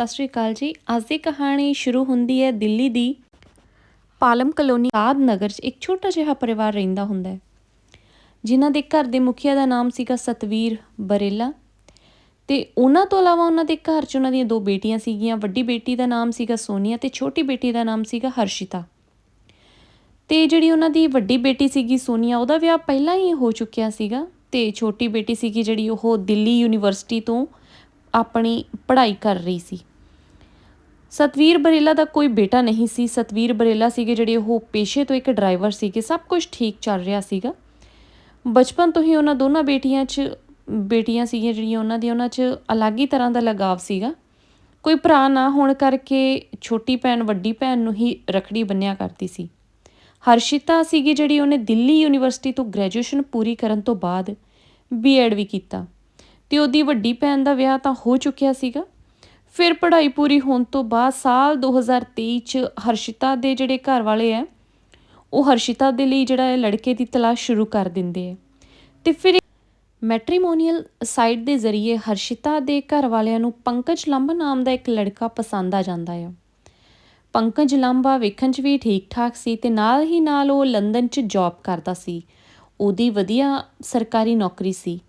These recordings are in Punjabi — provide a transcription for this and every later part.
ਸਤਿ ਸ਼੍ਰੀ ਅਕਾਲ ਜੀ। ਅੱਜ ਦੀ ਕਹਾਣੀ ਸ਼ੁਰੂ ਹੁੰਦੀ ਹੈ ਦਿੱਲੀ ਦੀ ਪਾਲਮ ਕਲੋਨੀ ਆਦ ਨਗਰ 'ਚ ਇੱਕ ਛੋਟਾ ਜਿਹਾ ਪਰਿਵਾਰ ਰਹਿੰਦਾ ਹੁੰਦਾ ਹੈ। ਜਿਨ੍ਹਾਂ ਦੇ ਘਰ ਦੇ ਮੁਖੀਆ ਦਾ ਨਾਮ ਸੀਗਾ ਸਤਵੀਰ ਬਰੇਲਾ ਤੇ ਉਹਨਾਂ ਤੋਂ ਇਲਾਵਾ ਉਹਨਾਂ ਦੇ ਘਰ 'ਚ ਉਹਨਾਂ ਦੀਆਂ ਦੋ ਬੇਟੀਆਂ ਸੀਗੀਆਂ। ਵੱਡੀ ਬੇਟੀ ਦਾ ਨਾਮ ਸੀਗਾ ਸੋਨੀਆ ਤੇ ਛੋਟੀ ਬੇਟੀ ਦਾ ਨਾਮ ਸੀਗਾ ਹਰਸ਼ਿਤਾ। ਤੇ ਜਿਹੜੀ ਉਹਨਾਂ ਦੀ ਵੱਡੀ ਬੇਟੀ ਸੀਗੀ ਸੋਨੀਆ, ਉਹਦਾ ਵਿਆਹ ਪਹਿਲਾਂ ਹੀ ਹੋ ਚੁੱਕਿਆ ਸੀਗਾ ਤੇ ਛੋਟੀ ਬੇਟੀ ਸੀਗੀ ਜਿਹੜੀ ਉਹ ਦਿੱਲੀ ਯੂਨੀਵਰਸਿਟੀ ਤੋਂ ਆਪਣੀ ਪੜ੍ਹਾਈ ਕਰ ਰਹੀ ਸੀ। ਸਤਵੀਰ ਬਰੇਲਾ ਦਾ ਕੋਈ ਬੇਟਾ ਨਹੀਂ ਸੀ। ਸਤਵੀਰ ਬਰੇਲਾ ਸੀਗੇ ਜਿਹੜੇ ਉਹ ਪੇਸ਼ੇ ਤੋਂ ਇੱਕ ਡਰਾਈਵਰ ਸੀਗੇ। ਸਭ ਕੁਝ ਠੀਕ ਚੱਲ ਰਿਹਾ ਸੀਗਾ। ਬਚਪਨ ਤੋਂ ਹੀ ਉਹਨਾਂ ਦੋਨਾਂ ਬੇਟੀਆਂ 'ਚ, ਬੇਟੀਆਂ ਸੀਗੀਆਂ ਜਿਹੜੀਆਂ ਉਹਨਾਂ ਦੀਆਂ, ਉਹਨਾਂ 'ਚ ਅਲੱਗ ਹੀ ਤਰ੍ਹਾਂ ਦਾ ਲਗਾਵ ਸੀਗਾ। ਕੋਈ ਭਰਾ ਨਾ ਹੋਣ ਕਰਕੇ ਛੋਟੀ ਭੈਣ ਵੱਡੀ ਭੈਣ ਨੂੰ ਹੀ ਰਖੜੀ ਬੰਨਿਆ ਕਰਦੀ ਸੀ। ਹਰਸ਼ਿਤਾ ਸੀਗੀ ਜਿਹੜੀ ਉਹਨੇ ਦਿੱਲੀ ਯੂਨੀਵਰਸਿਟੀ ਤੋਂ ਗ੍ਰੈਜੂਏਸ਼ਨ ਪੂਰੀ ਕਰਨ ਤੋਂ ਬਾਅਦ ਬੀਐਡ ਵੀ ਕੀਤਾ। ਤੇ ਉਹਦੀ ਵੱਡੀ ਭੈਣ ਦਾ ਵਿਆਹ ਤਾਂ ਹੋ ਚੁੱਕਿਆ ਸੀਗਾ। ਫਿਰ ਪੜ੍ਹਾਈ ਪੂਰੀ ਹੋਣ ਤੋਂ ਬਾਅਦ ਸਾਲ 2023 ਚ ਹਰਸ਼ਿਤਾ ਦੇ ਜਿਹੜੇ ਘਰ ਵਾਲੇ ਆ ਉਹ ਹਰਸ਼ਿਤਾ ਦੇ ਲਈ ਜਿਹੜਾ ਲੜਕੇ ਦੀ ਤਲਾਸ਼ ਸ਼ੁਰੂ ਕਰ ਦਿੰਦੇ ਆ ਤੇ ਫਿਰ ਮੈਟ੍ਰੀਮੋਨੀਅਲ ਸਾਈਟ ਦੇ ਜ਼ਰੀਏ ਹਰਸ਼ਿਤਾ ਦੇ ਘਰ ਵਾਲਿਆਂ ਨੂੰ ਪੰਕਜ ਲੰਬਾ ਨਾਮ ਦਾ ਇੱਕ ਲੜਕਾ ਪਸੰਦ ਆ ਜਾਂਦਾ ਹੈ ਪੰਕਜ ਲੰਬਾ ਵੇਖਣ 'ਚ ਵੀ ਠੀਕ ਠਾਕ ਸੀ ਤੇ ਨਾਲ ਹੀ ਨਾਲ ਉਹ ਲੰਡਨ 'ਚ ਜੌਬ ਕਰਦਾ ਸੀ। ਉਹਦੀ ਵਧੀਆ ਸਰਕਾਰੀ ਨੌਕਰੀ ਸੀ।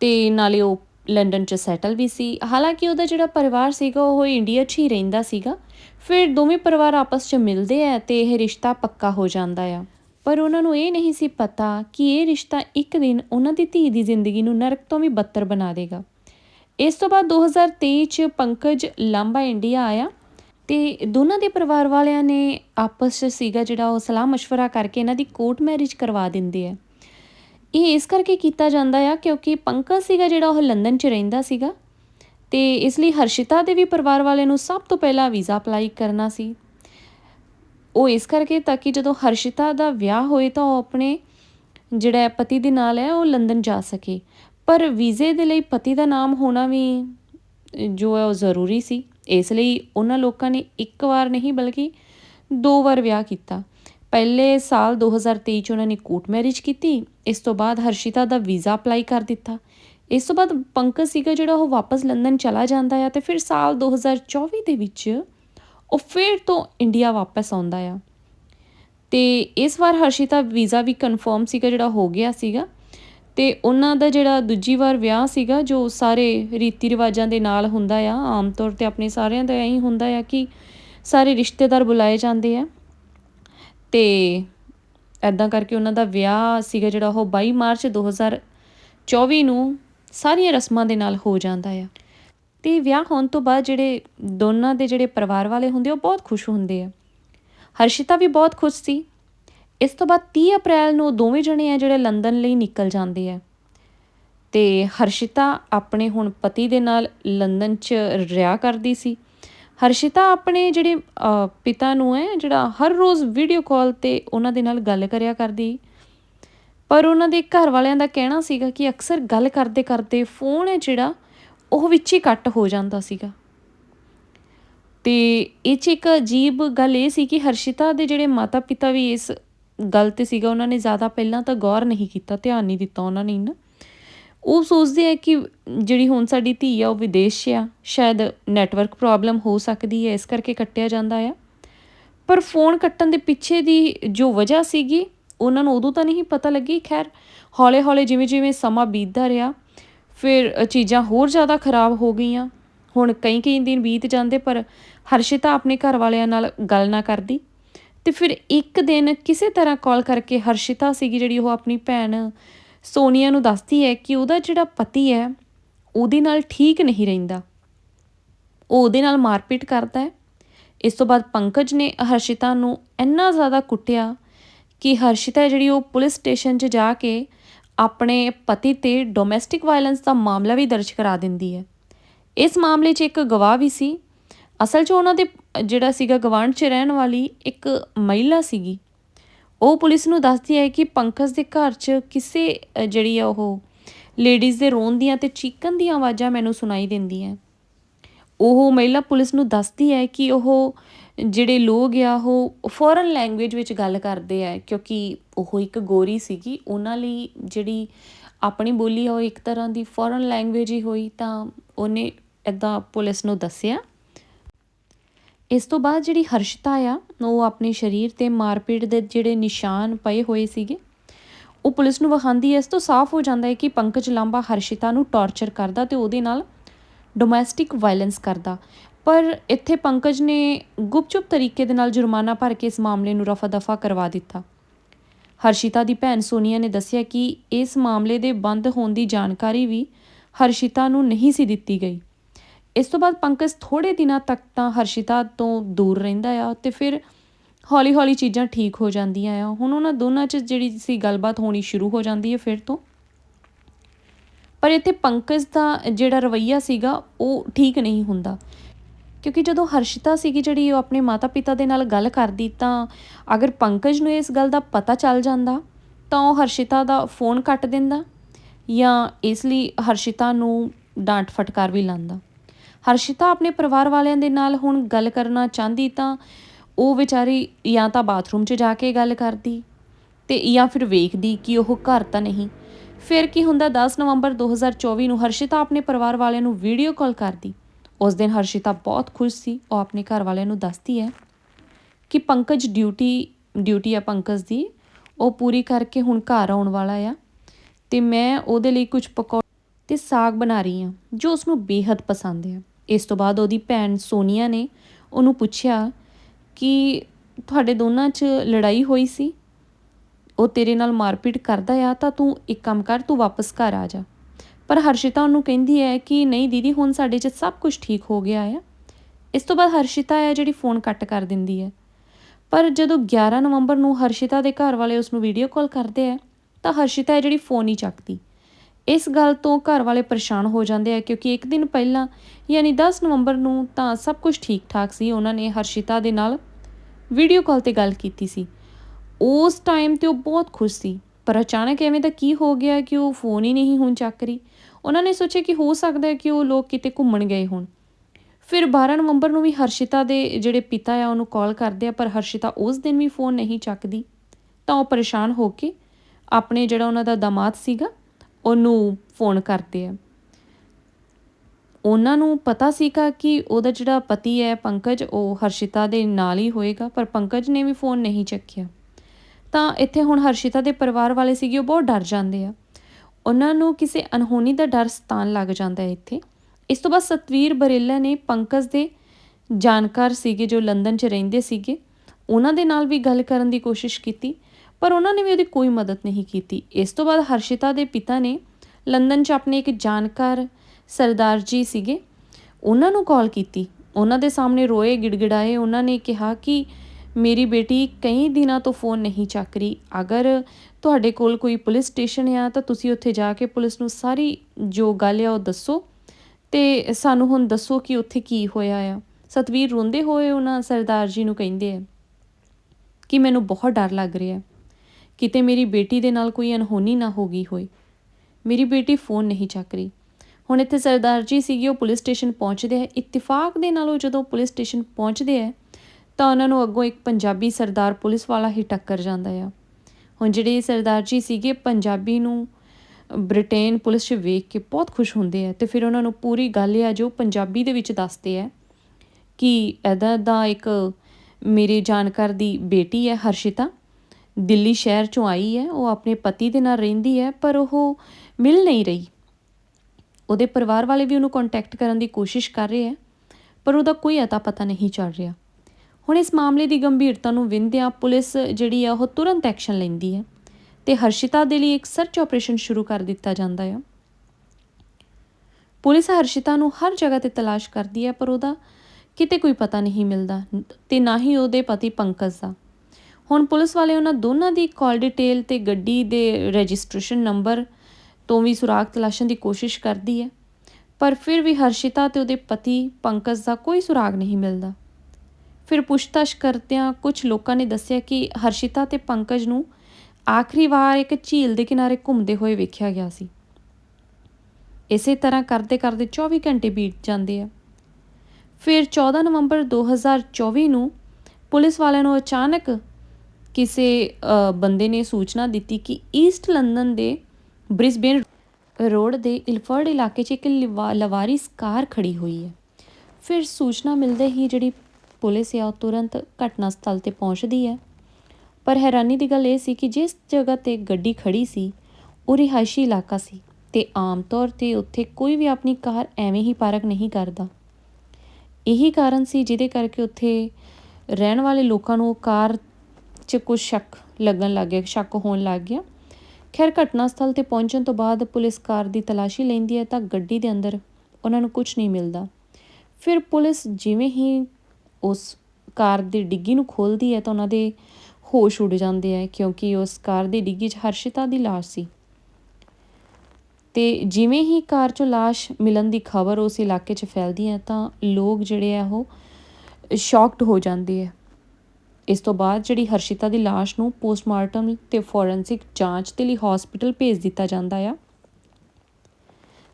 ਤੇ ਨਾਲੇ ਉਹ ਲੰਡਨ 'ਚ ਸੈਟਲ ਵੀ ਸੀ ਹਾਲਾਂਕਿ ਉਹਦਾ ਜਿਹੜਾ ਪਰਿਵਾਰ ਸੀਗਾ ਉਹ ਇੰਡੀਆ 'ਚ ਹੀ ਰਹਿੰਦਾ ਸੀਗਾ ਫਿਰ ਦੋਵੇਂ ਪਰਿਵਾਰ ਆਪਸ 'ਚ ਮਿਲਦੇ ਆ ਤੇ ਇਹ ਰਿਸ਼ਤਾ ਪੱਕਾ ਹੋ ਜਾਂਦਾ ਆ ਪਰ ਉਹਨਾਂ ਨੂੰ ਇਹ ਨਹੀਂ ਸੀ ਪਤਾ ਕਿ ਇਹ ਰਿਸ਼ਤਾ ਇੱਕ ਦਿਨ ਉਹਨਾਂ ਦੀ ਧੀ ਦੀ ਜ਼ਿੰਦਗੀ ਨੂੰ ਨਰਕ ਤੋਂ ਵੀ ਬੱਤਰ ਬਣਾ ਦੇਗਾ ਇਸ ਤੋਂ ਬਾਅਦ 2023 ਚ ਪੰਕਜ ਲਾਂਬਾ ਇੰਡੀਆ ਆਇਆ ਤੇ ਦੋਨਾਂ ਦੇ ਪਰਿਵਾਰ ਵਾਲਿਆਂ ਨੇ ਆਪਸ 'ਚ ਸੀਗਾ ਜਿਹੜਾ ਉਹ ਸਲਾਹ مشورہ ਕਰਕੇ ਇਹਨਾਂ ਦੀ ਕੋਰਟ ਮੈਰਿਜ ਕਰਵਾ ਦਿੰਦੇ ਆ ਇਹ ਇਸ ਕਰਕੇ ਕੀਤਾ ਜਾਂਦਾ ਆ ਕਿਉਂਕਿ ਪੰਕਜ ਸੀਗਾ ਜਿਹੜਾ ਉਹ ਲੰਡਨ 'ਚ ਰਹਿੰਦਾ ਸੀਗਾ। ਤੇ ਇਸ ਲਈ ਹਰਸ਼ਿਤਾ ਦੇ ਵੀ ਪਰਿਵਾਰ ਵਾਲੇ ਨੂੰ ਸਭ ਤੋਂ ਪਹਿਲਾਂ ਵੀਜ਼ਾ ਅਪਲਾਈ ਕਰਨਾ ਸੀ। ਉਹ ਇਸ ਕਰਕੇ ਤਾਂ ਕਿ ਜਦੋਂ ਹਰਸ਼ਿਤਾ ਦਾ ਵਿਆਹ ਹੋਏ ਤਾਂ ਉਹ ਆਪਣੇ ਜਿਹੜਾ ਪਤੀ ਦੇ ਨਾਲ ਹੈ, ਉਹ ਲੰਡਨ ਜਾ ਸਕੇ। ਪਰ ਵੀਜ਼ੇ ਦੇ ਲਈ ਪਤੀ ਦਾ ਨਾਮ ਹੋਣਾ ਵੀ ਜੋ ਹੈ ਉਹ ਜ਼ਰੂਰੀ ਸੀ। ਇਸ ਲਈ ਉਹਨਾਂ ਲੋਕਾਂ ਨੇ ਇੱਕ ਵਾਰ ਨਹੀਂ ਬਲਕਿ ਦੋ ਵਾਰ ਵਿਆਹ ਕੀਤਾ। ਪਹਿਲੇ ਸਾਲ 2023 ਚ ਉਹਨਾਂ ਨੇ ਕੋਰਟ ਮੈਰਿਜ ਕੀਤੀ। ਇਸ ਤੋਂ ਬਾਅਦ ਹਰਸ਼ਿਤਾ ਦਾ ਵੀਜ਼ਾ ਅਪਲਾਈ ਕਰ ਦਿੱਤਾ। ਇਸ ਤੋਂ ਬਾਅਦ ਪੰਕਜ ਸੀਗਾ ਜਿਹੜਾ ਉਹ ਵਾਪਸ ਲੰਡਨ ਚਲਾ ਜਾਂਦਾ ਆ ਤੇ ਫਿਰ ਸਾਲ 2024 ਦੇ ਵਿੱਚ ਉਹ ਫਿਰ ਤੋਂ ਇੰਡੀਆ ਵਾਪਸ ਆਉਂਦਾ ਆ। ਤੇ ਇਸ ਵਾਰ ਹਰਸ਼ਿਤਾ ਵੀਜ਼ਾ ਵੀ ਕਨਫਰਮ ਸੀਗਾ ਜਿਹੜਾ ਹੋ ਗਿਆ ਸੀਗਾ ਤੇ ਉਹਨਾਂ ਦਾ ਜਿਹੜਾ ਦੂਜੀ ਵਾਰ ਵਿਆਹ ਸੀਗਾ ਜੋ ਸਾਰੇ ਰੀਤੀ ਰਿਵਾਜਾਂ ਦੇ ਨਾਲ ਹੁੰਦਾ ਆ, ਆਮ ਤੌਰ ਤੇ ਆਪਣੇ ਸਾਰਿਆਂ ਦਾ ਐਂ ਹੁੰਦਾ ਆ ਕਿ ਸਾਰੇ ਰਿਸ਼ਤੇਦਾਰ ਬੁਲਾਏ ਜਾਂਦੇ ਆ। ਤੇ ਐਦਾਂ ਕਰਕੇ ਉਹਨਾਂ ਦਾ ਵਿਆਹ ਸੀਗਾ ਜਿਹੜਾ ਉਹ 22 ਮਾਰਚ 2024 ਨੂੰ ਸਾਰੀਆਂ ਰਸਮਾਂ ਦੇ ਨਾਲ ਹੋ ਜਾਂਦਾ ਆ। ਤੇ ਵਿਆਹ ਹੋਣ ਤੋਂ ਬਾਅਦ ਜਿਹੜੇ ਦੋਨਾਂ ਦੇ ਜਿਹੜੇ ਪਰਿਵਾਰ ਵਾਲੇ ਹੁੰਦੇ ਉਹ ਬਹੁਤ ਖੁਸ਼ ਹੁੰਦੇ ਆ। ਹਰਸ਼ਿਤਾ ਵੀ ਬਹੁਤ ਖੁਸ਼ ਸੀ। ਇਸ ਤੋਂ ਬਾਅਦ 30 ਅਪ੍ਰੈਲ ਨੂੰ ਦੋਵੇਂ ਜਣੇ ਆ ਜਿਹੜੇ ਲੰਡਨ ਲਈ ਨਿਕਲ ਜਾਂਦੇ ਆ। ਤੇ ਹਰਸ਼ਿਤਾ ਆਪਣੇ ਹੁਣ ਪਤੀ ਦੇ ਨਾਲ ਲੰਡਨ 'ਚ ਰਿਹਾ ਕਰਦੀ ਸੀ। ਹਰਸ਼ਿਤਾ, ਆਪਣੇ ਜਿਹੜੇ ਪਿਤਾ ਨੂੰ ਹੈ, ਜਿਹੜਾ ਹਰ ਰੋਜ਼ ਵੀਡੀਓ ਕਾਲ ਤੇ ਉਹਨਾਂ ਦੇ ਨਾਲ ਗੱਲ ਕਰਿਆ ਕਰਦੀ। ਪਰ ਉਹਨਾਂ ਦੇ ਘਰ ਵਾਲਿਆਂ ਦਾ ਕਹਿਣਾ ਸੀਗਾ ਕਿ ਅਕਸਰ ਗੱਲ ਕਰਦੇ ਕਰਦੇ ਫੋਨ ਹੈ ਜਿਹੜਾ, ਉਹ ਵਿੱਚ ਹੀ ਕੱਟ ਹੋ ਜਾਂਦਾ ਸੀਗਾ। ਤੇ ਇਹ ਚ ਇੱਕ ਅਜੀਬ ਗੱਲ ਇਹ ਸੀ ਕਿ ਹਰਸ਼ਿਤਾ ਦੇ ਜਿਹੜੇ ਮਾਤਾ ਪਿਤਾ ਵੀ ਇਸ ਗੱਲ ਤੇ ਸੀਗਾ, ਉਹਨਾਂ ਨੇ ਜ਼ਿਆਦਾ ਪਹਿਲਾਂ ਤਾਂ ਗੌਰ ਨਹੀਂ ਕੀਤਾ, ਧਿਆਨ ਨਹੀਂ ਦਿੱਤਾ ਉਹਨਾਂ ਨੇ ਨਾ ਉਹ ਸੋਚਦੇ ਆ ਕਿ ਜਿਹੜੀ ਹੁਣ ਸਾਡੀ ਧੀ ਆ, ਉਹ ਵਿਦੇਸ਼ ਆ, ਸ਼ਾਇਦ ਨੈਟਵਰਕ ਪ੍ਰੋਬਲਮ ਹੋ ਸਕਦੀ ਹੈ, ਇਸ ਕਰਕੇ ਕੱਟਿਆ ਜਾਂਦਾ ਆ। ਪਰ ਫੋਨ ਕੱਟਣ ਦੇ ਪਿੱਛੇ ਦੀ ਜੋ ਵਜ੍ਹਾ ਸੀਗੀ, ਉਹਨਾਂ ਨੂੰ ਉਦੋਂ ਤਾਂ ਨਹੀਂ ਪਤਾ ਲੱਗੀ, ਖੈਰ, ਹੌਲੇ-ਹੌਲੇ ਜਿਵੇਂ-ਜਿਵੇਂ ਸਮਾਂ ਬੀਤਦਾ ਰਿਹਾ, ਫਿਰ ਚੀਜ਼ਾਂ ਹੋਰ ਜ਼ਿਆਦਾ ਖਰਾਬ ਹੋ ਗਈਆਂ। ਹੁਣ ਕਈ ਕਈ ਦਿਨ ਬੀਤ ਜਾਂਦੇ, ਪਰ ਹਰਸ਼ਿਤਾ ਆਪਣੇ ਘਰ ਵਾਲਿਆਂ ਨਾਲ ਗੱਲ ਨਾ ਕਰਦੀ। ਤੇ ਫਿਰ ਇੱਕ ਦਿਨ ਕਿਸੇ ਤਰ੍ਹਾਂ ਕਾਲ ਕਰਕੇ ਹਰਸ਼ਿਤਾ ਸੀਗੀ ਜਿਹੜੀ ਉਹ ਆਪਣੀ ਭੈਣ ਸੋਨੀਆ ਨੂੰ ਦੱਸਦੀ ਹੈ ਕਿ ਉਹਦਾ ਜਿਹੜਾ ਪਤੀ ਹੈ, ਉਹਦੇ ਨਾਲ ਠੀਕ ਨਹੀਂ ਰਹਿੰਦਾ। ਉਹ ਉਹਦੇ ਨਾਲ ਮਾਰਪੀਟ ਕਰਦਾ ਹੈ। ਇਸ ਤੋਂ ਬਾਅਦ ਪੰਕਜ ਨੇ ਹਰਸ਼ਿਤਾ ਨੂੰ ਇੰਨਾ ਜ਼ਿਆਦਾ ਕੁੱਟਿਆ ਕਿ ਹਰਸ਼ਿਤਾ ਜਿਹੜੀ ਉਹ ਪੁਲਿਸ ਸਟੇਸ਼ਨ 'ਚ ਜਾ ਕੇ ਆਪਣੇ ਪਤੀ ਤੇ ਡੋਮੈਸਟਿਕ ਵਾਇਲੈਂਸ ਦਾ ਮਾਮਲਾ ਵੀ ਦਰਜ ਕਰਾ ਦਿੰਦੀ ਹੈ। ਇਸ ਮਾਮਲੇ 'ਚ ਇੱਕ ਗਵਾਹ ਵੀ ਸੀ। ਅਸਲ 'ਚ ਉਹਨਾਂ ਦੇ ਜਿਹੜਾ ਸੀਗਾ ਗਵਾਂਢ 'ਚ ਰਹਿਣ ਵਾਲੀ ਇੱਕ ਮਹਿਲਾ ਸੀਗੀ। ਉਹ ਪੁਲਿਸ ਨੂੰ ਦੱਸਦੀ ਹੈ ਕਿ ਪੰਕਜ ਦੇ ਘਰ 'ਚ ਕਿਸੇ ਜਿਹੜੀ ਆ ਉਹ ਲੇਡੀਜ਼ ਦੇ ਰੋਣ ਦੀਆਂ ਤੇ ਚੀਕਣ ਦੀਆਂ ਆਵਾਜ਼ਾਂ ਮੈਨੂੰ ਸੁਣਾਈ ਦਿੰਦੀਆਂ ਉਹ ਮਹਿਲਾ ਪੁਲਿਸ ਨੂੰ ਦੱਸਦੀ ਹੈ ਕਿ ਉਹ ਜਿਹੜੇ ਲੋਕ ਆ, ਉਹ ਫੋਰਨ ਲੈਂਗੁਏਜ ਵਿੱਚ ਗੱਲ ਕਰਦੇ ਆ, ਕਿਉਂਕਿ ਉਹ ਇੱਕ ਗੋਰੀ ਸੀਗੀ। ਉਹਨਾਂ ਲਈ ਜਿਹੜੀ ਆਪਣੀ ਬੋਲੀ ਆ, ਉਹ ਇੱਕ ਤਰ੍ਹਾਂ ਦੀ ਫੋਰਨ ਲੈਂਗੁਏਜ ਹੀ ਹੋਈ, ਤਾਂ ਉਹਨੇ ਇਦਾਂ ਪੁਲਿਸ ਨੂੰ ਦੱਸਿਆ। ਇਸ ਤੋਂ ਬਾਅਦ ਜਿਹੜੀ ਹਰਸ਼ਿਤਾ ਆ ਉਹ ਆਪਣੇ ਸਰੀਰ ਤੇ ਮਾਰਪੀਟ ਦੇ ਜਿਹੜੇ ਨਿਸ਼ਾਨ ਪਏ ਹੋਏ ਸੀਗੇ, ਉਹ ਪੁਲਿਸ ਨੂੰ ਵਿਖਾਉਂਦੀ ਹੈ, ਇਸ ਤੋਂ ਸਾਫ਼ ਹੋ ਜਾਂਦਾ ਹੈ ਕਿ ਪੰਕਜ ਲਾਂਬਾ ਹਰਸ਼ਿਤਾ ਨੂੰ ਟੌਰਚਰ ਕਰਦਾ ਤੇ ਉਹਦੇ ਨਾਲ ਡੋਮੈਸਟਿਕ ਵਾਇਲੈਂਸ ਕਰਦਾ। ਪਰ ਇੱਥੇ ਪੰਕਜ ਨੇ ਗੁਪਚੁਪ ਤਰੀਕੇ ਦੇ ਨਾਲ ਜੁਰਮਾਨਾ ਭਰ ਕੇ ਇਸ ਮਾਮਲੇ ਨੂੰ ਰਫਾ ਦਫਾ ਕਰਵਾ ਦਿੱਤਾ। ਹਰਸ਼ਿਤਾ ਦੀ ਭੈਣ ਸੋਨੀਆ ਨੇ ਦੱਸਿਆ ਕਿ ਇਸ ਮਾਮਲੇ ਦੇ ਬੰਦ ਹੋਣ ਦੀ ਜਾਣਕਾਰੀ ਵੀ ਹਰਸ਼ਿਤਾ ਨੂੰ ਨਹੀਂ ਸੀ ਦਿੱਤੀ ਗਈ। ਇਸ ਤੋਂ ਬਾਅਦ ਪੰਕਜ ਥੋੜੇ ਦਿਨਾਂ ਤੱਕ ਤਾਂ ਹਰਸ਼ਿਤਾ ਤੋਂ ਦੂਰ ਰਹਿੰਦਾ ਆ ਤੇ ਫਿਰ ਹੌਲੀ-ਹੌਲੀ ਚੀਜ਼ਾਂ ਠੀਕ ਹੋ ਜਾਂਦੀਆਂ ਆ। ਹੁਣ ਉਹਨਾਂ ਦੋਨਾਂ 'ਚ ਜਿਹੜੀ ਸੀ ਗੱਲਬਾਤ ਹੋਣੀ ਸ਼ੁਰੂ ਹੋ ਜਾਂਦੀ ਹੈ ਫਿਰ ਤੋਂ। ਪਰ ਇੱਥੇ ਪੰਕਜ ਦਾ ਜਿਹੜਾ ਰਵਈਆ ਸੀਗਾ, ਉਹ ਠੀਕ ਨਹੀਂ ਹੁੰਦਾ। ਕਿਉਂਕਿ ਜਦੋਂ ਹਰਸ਼ਿਤਾ ਸੀਗੀ ਜਿਹੜੀ ਉਹ ਆਪਣੇ ਮਾਤਾ-ਪਿਤਾ ਦੇ ਨਾਲ ਗੱਲ ਕਰਦੀ, ਤਾਂ ਅਗਰ ਪੰਕਜ ਨੂੰ ਇਸ ਗੱਲ ਦਾ ਪਤਾ ਚੱਲ ਜਾਂਦਾ, ਤਾਂ ਉਹ ਹਰਸ਼ਿਤਾ ਦਾ ਫੋਨ ਕੱਟ ਦਿੰਦਾ ਜਾਂ ਇਸ ਲਈ ਹਰਸ਼ਿਤਾ ਨੂੰ ਡਾਂਟ ਫਟਕਾਰ ਵੀ ਲਾਂਦਾ। ਹਰਸ਼ਿਤਾ ਆਪਣੇ ਪਰਿਵਾਰ ਵਾਲਿਆਂ ਦੇ ਨਾਲ ਹੁਣ ਗੱਲ ਕਰਨਾ ਚਾਹੁੰਦੀ ਤਾਂ ਉਹ ਵਿਚਾਰੀ ਜਾਂ ਤਾਂ ਬਾਥਰੂਮ 'ਚ ਜਾ ਕੇ ਗੱਲ ਕਰਦੀ ਤੇ ਜਾਂ ਫਿਰ ਵੇਖਦੀ ਕਿ ਉਹ ਘਰ ਤਾਂ ਨਹੀਂ। ਫਿਰ ਕੀ ਹੁੰਦਾ 10 ਨਵੰਬਰ 2024 ਨੂੰ ਹਰਸ਼ਿਤਾ ਆਪਣੇ ਪਰਿਵਾਰ ਵਾਲਿਆਂ ਨੂੰ ਵੀਡੀਓ ਕਾਲ ਕਰਦੀ। ਉਸ ਦਿਨ ਹਰਸ਼ਿਤਾ ਬਹੁਤ ਖੁਸ਼ ਸੀ, ਉਹ ਆਪਣੇ ਘਰ ਵਾਲਿਆਂ ਨੂੰ ਦੱਸਦੀ ਹੈ ਕਿ ਪੰਕਜ ਡਿਊਟੀ ਡਿਊਟੀ ਆ ਪੰਕਜ ਦੀ, ਉਹ ਪੂਰੀ ਕਰਕੇ ਹੁਣ ਘਰ ਆਉਣ ਵਾਲਾ ਆ ਤੇ ਮੈਂ ਉਹਦੇ ਲਈ ਕੁਝ ਪਕੌੜੇ ਤੇ ਸਾਗ ਬਣਾ ਰਹੀ ਹਾਂ, ਜੋ ਉਸ ਨੂੰ ਬੇहद ਪਸੰਦ ਆ। ਇਸ ਤੋਂ ਬਾਅਦ ਉਹਦੀ ਭੈਣ ਸੋਨੀਆ ਨੇ ਉਹਨੂੰ ਪੁੱਛਿਆ ਕਿ ਤੁਹਾਡੇ ਦੋਨਾਂ 'ਚ ਲੜਾਈ ਹੋਈ ਸੀ? ਉਹ ਤੇਰੇ ਨਾਲ ਮਾਰਪੀਟ ਕਰਦਾ ਆ ਤਾਂ ਤੂੰ ਇੱਕ ਕੰਮ ਕਰ, ਤੂੰ ਵਾਪਸ ਘਰ ਆ ਜਾ। ਪਰ ਹਰਸ਼ਿਤਾ ਉਹਨੂੰ ਕਹਿੰਦੀ ਹੈ ਕਿ ਨਹੀਂ ਦੀਦੀ, ਹੁਣ ਸਾਡੇ 'ਚ ਸਭ ਕੁਝ ਠੀਕ ਹੋ ਗਿਆ ਆ। ਇਸ ਤੋਂ ਬਾਅਦ ਹਰਸ਼ਿਤਾ ਹੈ ਜਿਹੜੀ ਫੋਨ ਕੱਟ ਕਰ ਦਿੰਦੀ ਹੈ। ਪਰ ਜਦੋਂ 11 ਨਵੰਬਰ ਨੂੰ ਹਰਸ਼ਿਤਾ ਦੇ ਘਰ ਵਾਲੇ ਉਸ ਨੂੰ ਵੀਡੀਓ ਕਾਲ ਕਰਦੇ ਆ, ਤਾਂ ਹਰਸ਼ਿਤਾ ਹੈ ਜਿਹੜੀ ਫੋਨ ਹੀ ਚੱਕਦੀ। ਇਸ ਗੱਲ ਤੋਂ ਘਰ ਵਾਲੇ ਪਰੇਸ਼ਾਨ ਹੋ ਜਾਂਦੇ ਆ, ਕਿਉਂਕਿ ਇੱਕ ਦਿਨ ਪਹਿਲਾਂ ਯਾਨੀ 10 ਨਵੰਬਰ ਨੂੰ ਤਾਂ ਸਭ ਕੁਝ ਠੀਕ ਠਾਕ ਸੀ। ਉਹਨਾਂ ਨੇ ਹਰਸ਼ਿਤਾ ਦੇ ਨਾਲ ਵੀਡੀਓ ਕਾਲ ਤੇ ਗੱਲ ਕੀਤੀ ਸੀ। ਉਸ ਟਾਈਮ ਤੇ ਉਹ ਬਹੁਤ ਖੁਸ਼ ਸੀ, ਪਰ ਅਚਾਨਕ ਐਵੇਂ ਦਾ ਕੀ ਹੋ ਗਿਆ ਕਿ ਉਹ ਫੋਨ ਹੀ ਨਹੀਂ ਹੁਣ ਚੱਕ ਰਹੀ? ਉਹਨਾਂ ਨੇ ਸੋਚਿਆ ਕਿ ਹੋ ਸਕਦਾ ਹੈ ਕਿ ਉਹ ਲੋਕ ਕਿਤੇ ਘੁੰਮਣ ਗਏ ਹੋਣ। ਫਿਰ 12 ਨਵੰਬਰ ਨੂੰ ਵੀ ਹਰਸ਼ਿਤਾ ਦੇ ਜਿਹੜੇ ਪਿਤਾ ਆ, ਉਹਨੂੰ ਕਾਲ ਕਰਦੇ ਆ, ਪਰ ਹਰਸ਼ਿਤਾ ਉਸ ਦਿਨ ਵੀ ਫੋਨ ਨਹੀਂ ਚੱਕਦੀ। ਤਾਂ ਉਹ ਪਰੇਸ਼ਾਨ ਹੋ ਕੇ ਆਪਣੇ ਜਿਹੜਾ ਉਹਨਾਂ ਦਾ ਦਮਾਦ ਸੀਗਾ ਉਹਨੂੰ ਫੋਨ ਕਰਦੇ ਆ। ਉਹਨਾਂ ਨੂੰ ਪਤਾ ਸੀਗਾ ਕਿ ਉਹਦਾ ਜਿਹੜਾ ਪਤੀ ਹੈ ਪੰਕਜ, ਉਹ ਹਰਸ਼ਿਤਾ ਦੇ ਨਾਲ ਹੀ ਹੋਏਗਾ, ਪਰ ਪੰਕਜ ਨੇ ਵੀ ਫੋਨ ਨਹੀਂ ਚੱਕਿਆ। ਤਾਂ ਇੱਥੇ ਹੁਣ ਹਰਸ਼ਿਤਾ ਦੇ ਪਰਿਵਾਰ ਵਾਲੇ ਸੀਗੇ, ਉਹ ਬਹੁਤ ਡਰ ਜਾਂਦੇ ਆ। ਉਹਨਾਂ ਨੂੰ ਕਿਸੇ ਅਨਹੋਣੀ ਦਾ ਡਰ ਸਤਾਨ ਲੱਗ ਜਾਂਦਾ ਹੈ ਇੱਥੇ। ਇਸ ਤੋਂ ਬਾਅਦ ਸਤਵੀਰ ਬਰੇਲਾ ਨੇ ਪੰਕਜ ਦੇ ਜਾਣਕਾਰ ਸੀਗੇ, ਜੋ ਲੰਡਨ 'ਚ ਰਹਿੰਦੇ ਸੀਗੇ, ਉਹਨਾਂ ਦੇ ਨਾਲ ਵੀ ਗੱਲ ਕਰਨ ਦੀ ਕੋਸ਼ਿਸ਼ ਕੀਤੀ। ਪਰ ਉਹਨਾਂ ਨੇ ਵੀ ਉਹਦੀ ਕੋਈ ਮਦਦ ਨਹੀਂ ਕੀਤੀ। ਇਸ ਤੋਂ ਬਾਅਦ ਹਰਸ਼ਿਤਾ ਦੇ ਪਿਤਾ ਨੇ ਲੰਡਨ 'ਚ ਆਪਣੇ ਇੱਕ ਜਾਣਕਾਰ ਸਰਦਾਰ ਜੀ ਸੀਗੇ। ਉਹਨਾਂ ਨੂੰ ਕਾਲ ਕੀਤੀ। ਉਹਨਾਂ ਦੇ ਸਾਹਮਣੇ ਰੋਏ, ਗਿੜਗਿੜਾਏ, ਉਹਨਾਂ ਨੇ ਕਿਹਾ ਕਿ ਮੇਰੀ ਬੇਟੀ ਕਈ ਦਿਨਾਂ ਤੋਂ ਫੋਨ ਨਹੀਂ ਚੱਕ ਰਹੀ। ਅਗਰ ਤੁਹਾਡੇ ਕੋਲ ਕੋਈ ਪੁਲਿਸ ਸਟੇਸ਼ਨ ਆ ਤਾਂ ਤੁਸੀਂ ਉੱਥੇ ਜਾ ਕੇ ਪੁਲਿਸ ਨੂੰ ਸਾਰੀ ਜੋ ਗੱਲ ਆ ਉਹ ਦੱਸੋ ਤੇ ਸਾਨੂੰ ਹੁਣ ਦੱਸੋ ਕਿ ਉੱਥੇ ਕੀ ਹੋਇਆ ਆ। ਸਤਵੀਰ ਰੋਂਦੇ ਹੋਏ ਉਹਨਾਂ ਸਰਦਾਰ ਜੀ ਨੂੰ ਕਹਿੰਦੇ ਆ ਕਿ ਮੈਨੂੰ ਬਹੁਤ ਡਰ ਲੱਗ ਰਿਹਾ। ਕਿਤੇ ਮੇਰੀ ਬੇਟੀ ਦੇ ਨਾਲ ਕੋਈ ਅਨਹੋਣੀ ਨਾ ਹੋ ਗਈ ਹੋਏ ਮੇਰੀ ਬੇਟੀ ਫੋਨ ਨਹੀਂ ਚੱਕ ਰਹੀ। ਹੁਣ ਇੱਥੇ ਸਰਦਾਰ ਜੀ ਸੀਗੇ, ਉਹ ਪੁਲਿਸ ਸਟੇਸ਼ਨ ਪਹੁੰਚਦੇ ਹੈ ਇਤਫਾਕ ਦੇ ਨਾਲ ਉਹ ਜਦੋਂ ਪੁਲਿਸ ਸਟੇਸ਼ਨ ਪਹੁੰਚਦੇ ਹੈ ਤਾਂ ਉਹਨਾਂ ਨੂੰ ਅੱਗੋਂ ਇੱਕ ਪੰਜਾਬੀ ਸਰਦਾਰ ਪੁਲਿਸ ਵਾਲਾ ਹੀ ਟੱਕਰ ਜਾਂਦਾ ਆ। ਹੁਣ ਜਿਹੜੇ ਸਰਦਾਰ ਜੀ ਸੀਗੇ, ਪੰਜਾਬੀ ਨੂੰ ਬ੍ਰਿਟੇਨ ਪੁਲਿਸ 'ਚ ਵੇਖ ਕੇ ਬਹੁਤ ਖੁਸ਼ ਹੁੰਦੇ ਆ ਤੇ ਫਿਰ ਉਹਨਾਂ ਨੂੰ ਪੂਰੀ ਗੱਲ ਆ ਜੋ ਪੰਜਾਬੀ ਦੇ ਵਿੱਚ ਦੱਸਦੇ ਆ ਕਿ ਇਹਦਾ ਦਾ ਇੱਕ ਮੇਰੇ ਜਾਣਕਾਰ ਦੀ ਬੇਟੀ ਹੈ ਹਰਸ਼ਿਤਾ। ਦਿੱਲੀ ਸ਼ਹਿਰ ਚੋਂ ਆਈ ਹੈ, ਉਹ ਆਪਣੇ ਪਤੀ ਦੇ ਨਾਲ ਰਹਿੰਦੀ ਹੈ, ਪਰ ਉਹ ਮਿਲ ਨਹੀਂ ਰਹੀ। ਉਹਦੇ ਪਰਿਵਾਰ ਵਾਲੇ ਵੀ ਉਹਨੂੰ ਕੰਟੈਕਟ ਕਰਨ ਦੀ ਕੋਸ਼ਿਸ਼ ਕਰ ਰਹੇ ਹੈ, ਪਰ ਉਹਦਾ ਕੋਈ ਅਤਾ ਪਤਾ ਨਹੀਂ ਚੱਲ ਰਿਹਾ। ਹੁਣ ਇਸ ਮਾਮਲੇ ਦੀ ਗੰਭੀਰਤਾ ਨੂੰ ਵਿੰਦਿਆਂ ਪੁਲਿਸ ਜਿਹੜੀ ਆ ਉਹ ਤੁਰੰਤ ਐਕਸ਼ਨ ਲੈਂਦੀ ਹੈ ਤੇ ਹਰਸ਼ਿਤਾ ਦੇ ਲਈ ਇੱਕ ਸਰਚ ਆਪਰੇਸ਼ਨ ਸ਼ੁਰੂ ਕਰ ਦਿੱਤਾ ਜਾਂਦਾ ਹੈ। ਪੁਲਿਸ ਹਰਸ਼ਿਤਾ ਨੂੰ ਹਰ ਜਗ੍ਹਾ ਤੇ ਤਲਾਸ਼ ਕਰਦੀ ਹੈ, ਪਰ ਉਹਦਾ ਕਿਤੇ ਕੋਈ ਪਤਾ ਨਹੀਂ ਮਿਲਦਾ ਤੇ ਨਾ ਹੀ ਉਹਦੇ ਪਤੀ ਪੰਕਜ ਦਾ। ਹੁਣ ਪੁਲਿਸ ਵਾਲੇ ਉਹਨਾਂ ਦੋਨਾਂ ਦੀ ਕਾਲ ਡਿਟੇਲ ਤੇ ਗੱਡੀ ਦੇ ਰਜਿਸਟ੍ਰੇਸ਼ਨ ਨੰਬਰ ਤੋਂ ਵੀ ਸੁਰਾਗ ਤਲਾਸ਼ਣ ਦੀ ਕੋਸ਼ਿਸ਼ ਕਰਦੀ ਹੈ। ਪਰ ਫਿਰ ਵੀ ਹਰਸ਼ਿਤਾ ਤੇ ਉਹਦੇ ਪਤੀ ਪੰਕਜ ਦਾ ਕੋਈ ਸੁਰਾਗ ਨਹੀਂ ਮਿਲਦਾ। ਫਿਰ ਪੁੱਛਤਾਛ ਕਰਦਿਆਂ ਕੁਝ ਲੋਕਾਂ ਨੇ ਦੱਸਿਆ ਕਿ ਹਰਸ਼ਿਤਾ ਤੇ ਪੰਕਜ ਨੂੰ ਆਖਰੀ ਵਾਰ ਇੱਕ ਝੀਲ ਦੇ ਕਿਨਾਰੇ ਘੁੰਮਦੇ ਹੋਏ ਵੇਖਿਆ ਗਿਆ ਸੀ। ਇਸੇ ਤਰ੍ਹਾਂ ਕਰਦੇ ਕਰਦੇ 24 ਘੰਟੇ ਬੀਤ ਜਾਂਦੇ ਆ। ਫਿਰ 14 ਨਵੰਬਰ 2024 ਨੂੰ ਪੁਲਿਸ ਵਾਲਿਆਂ ਨੂੰ ਅਚਾਨਕ ਕਿਸੇ ਬੰਦੇ ਨੇ ਸੂਚਨਾ ਦਿੱਤੀ ਕਿ ਈਸਟ ਲੰਡਨ ਦੇ ਬ੍ਰਿਸਬੇਨ ਰੋਡ ਦੇ ਇਲਫਰਡ ਇਲਾਕੇ 'ਚ ਇੱਕ ਲਵਾਰੀ ਕਾਰ ਖੜੀ ਹੋਈ ਹੈ। ਫਿਰ ਸੂਚਨਾ ਮਿਲਦੇ ਹੀ ਜਿਹੜੀ ਪੁਲਿਸ ਆ, ਉਹ ਤੁਰੰਤ ਘਟਨਾ ਸਥਲ ਤੇ ਪਹੁੰਚਦੀ ਹੈ। ਪਰ ਹੈਰਾਨੀ ਦੀ ਗੱਲ ਇਹ ਸੀ ਕਿ ਜਿਸ ਜਗ੍ਹਾ ਤੇ ਗੱਡੀ ਖੜੀ ਸੀ, ਉਹ ਰਿਹਾਇਸ਼ੀ ਇਲਾਕਾ ਸੀ ਤੇ ਆਮ ਤੌਰ ਤੇ ਉੱਥੇ ਕੋਈ ਵੀ ਆਪਣੀ ਕਾਰ ਐਵੇਂ ਹੀ ਪਾਰਕ ਨਹੀਂ ਕਰਦਾ। ਇਹੀ ਕਾਰਨ ਸੀ ਜਿਹਦੇ ਕਰਕੇ ਉੱਥੇ ਰਹਿਣ ਵਾਲੇ ਲੋਕਾਂ ਨੂੰ ਉਹ ਕਾਰ 'ਚ ਕੁਝ ਸ਼ੱਕ ਲੱਗਣ ਲੱਗ ਗਿਆ, ਸ਼ੱਕ ਹੋਣ ਲੱਗ ਗਿਆ। ਖੈਰ, ਘਟਨਾ ਸਥਲ ਤੇ ਪਹੁੰਚਣ ਤੋਂ ਬਾਅਦ ਪੁਲਿਸ ਕਾਰ ਦੀ ਤਲਾਸ਼ੀ ਲੈਂਦੀ ਹੈ ਤਾਂ ਗੱਡੀ ਦੇ ਅੰਦਰ ਉਹਨਾਂ ਨੂੰ ਕੁਝ ਨਹੀਂ ਮਿਲਦਾ। ਫਿਰ ਪੁਲਿਸ ਜਿਵੇਂ ਹੀ ਉਸ ਕਾਰ ਦੀ ਡਿੱਗੀ ਨੂੰ ਖੋਲਦੀ ਹੈ ਤਾਂ ਉਹਨਾਂ ਦੇ ਹੋਸ਼ ਉੱਡ ਜਾਂਦੇ ਆ ਕਿਉਂਕਿ ਉਸ ਕਾਰ ਦੀ ਡਿੱਗੀ 'ਚ ਹਰਸ਼ਿਤਾ ਦੀ ਲਾਸ਼ ਸੀ। ਤੇ ਜਿਵੇਂ ਹੀ ਕਾਰ 'ਚੋਂ ਲਾਸ਼ ਮਿਲਣ ਦੀ ਖਬਰ ਉਸ ਇਲਾਕੇ 'ਚ ਫੈਲਦੀ ਹੈ ਤਾਂ ਲੋਕ ਜਿਹੜੇ ਆ ਉਹ ਸ਼ੌਕਡ ਹੋ ਜਾਂਦੇ ਆ ਇਸ ਤੋਂ ਬਾਅਦ ਜਿਹੜੀ ਹਰਸ਼ਿਤਾ ਦੀ ਲਾਸ਼ ਨੂੰ ਪੋਸਟਮਾਰਟਮ ਤੇ ਫੋਰੈਂਸਿਕ ਜਾਂਚ ਦੇ ਲਈ ਹਸਪੀਟਲ ਭੇਜ ਦਿੱਤਾ ਜਾਂਦਾ ਆ।